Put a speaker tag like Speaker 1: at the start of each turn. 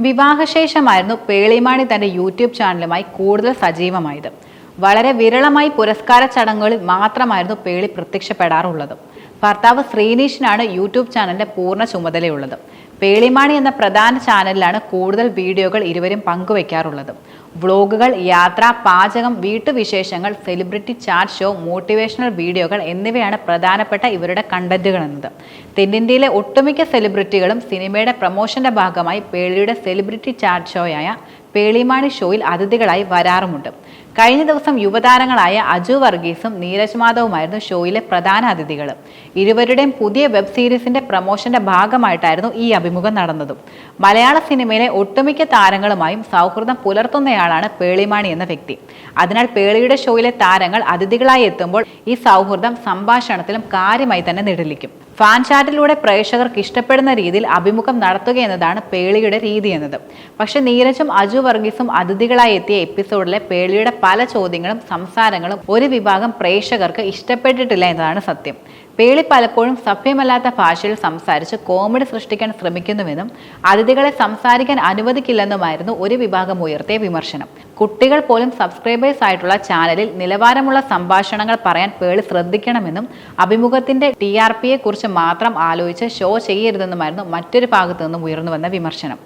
Speaker 1: വിവാഹശേഷമായിരുന്നു പേളിമാണി തന്റെ യൂട്യൂബ് ചാനലുമായി കൂടുതൽ സജീവമായത്. വളരെ വിരളമായി പുരസ്കാര ചടങ്ങുകളിൽ മാത്രമായിരുന്നു പേളി പ്രത്യക്ഷപ്പെടാറുള്ളത്. ഭർത്താവ് ശ്രീനീഷിനാണ് യൂട്യൂബ് ചാനലിന്റെ പൂർണ ചുമതലയുള്ളത്. പേളിമാണി എന്ന പ്രധാന ചാനലിലാണ് കൂടുതൽ വീഡിയോകൾ ഇരുവരും പങ്കുവയ്ക്കാറുള്ളത് വ്ളോഗുകൾ യാത്ര പാചകം വീട്ടുവിശേഷങ്ങൾ സെലിബ്രിറ്റി ചാറ്റ് ഷോ മോട്ടിവേഷണൽ വീഡിയോകൾ എന്നിവയാണ് പ്രധാനപ്പെട്ട ഇവരുടെ കണ്ടന്റുകൾ എന്നത് തെന്നിന്ത്യയിലെ ഒട്ടുമിക്ക സെലിബ്രിറ്റികളും സിനിമയുടെ പ്രൊമോഷന്റെ ഭാഗമായി പേളിയുടെ സെലിബ്രിറ്റി ചാറ്റ് ഷോയായ പേളിമാണി ഷോയിൽ അതിഥികളായി വരാറുമുണ്ട്. കഴിഞ്ഞ ദിവസം യുവതാരങ്ങളായ അജു വർഗീസും നീരജ് മാധവുമായിരുന്നു ഷോയിലെ പ്രധാന അതിഥികൾ ഇരുവരുടെയും പുതിയ വെബ് സീരീസിന്റെ പ്രമോഷന്റെ ഭാഗമായിട്ടായിരുന്നു ഈ അഭിമുഖം നടന്നതും. മലയാള സിനിമയിലെ ഒട്ടുമിക്ക താരങ്ങളുമായും സൗഹൃദം പുലർത്തുന്നയാളാണ് പേളിമാണി എന്ന വ്യക്തി. അതിനാൽ പേളിയുടെ ഷോയിലെ താരങ്ങൾ അതിഥികളായി എത്തുമ്പോൾ ഈ സൗഹൃദം സംഭാഷണത്തിലും കാര്യമായി തന്നെ നിഴലിക്കും. ഫാൻ ചാറ്റിലൂടെ പ്രേക്ഷകർക്ക് ഇഷ്ടപ്പെടുന്ന രീതിയിൽ അഭിമുഖം നടത്തുക എന്നതാണ് പേളിയുടെ രീതി എന്നത്. പക്ഷെ നീരജും അജു വർഗീസും അതിഥികളായി എത്തിയ എപ്പിസോഡിലെ പേളിയുടെ പല ചോദ്യങ്ങളും സംസാരങ്ങളും ഒരു വിഭാഗം പ്രേക്ഷകർക്ക് ഇഷ്ടപ്പെട്ടിട്ടില്ല എന്നതാണ് സത്യം. പേളി പലപ്പോഴും സഭ്യമല്ലാത്ത ഭാഷയിൽ സംസാരിച്ച് കോമഡി സൃഷ്ടിക്കാൻ ശ്രമിക്കുന്നുവെന്നും അതിഥികളെ സംസാരിക്കാൻ അനുവദിക്കില്ലെന്നുമായിരുന്നു ഒരു വിഭാഗം ഉയർത്തിയ വിമർശനം. കുട്ടികൾ പോലും സബ്സ്ക്രൈബേഴ്സ് ആയിട്ടുള്ള ചാനലിൽ നിലവാരമുള്ള സംഭാഷണങ്ങൾ പറയാൻ പേളി ശ്രദ്ധിക്കണമെന്നും അഭിമുഖത്തിന്റെ ടി ആർ പിയെ കുറിച്ച് മാത്രം ആലോചിച്ച് ഷോ ചെയ്യരുതെന്നുമായിരുന്നു മറ്റൊരു ഭാഗത്തു നിന്നും ഉയർന്നു വന്ന വിമർശനം.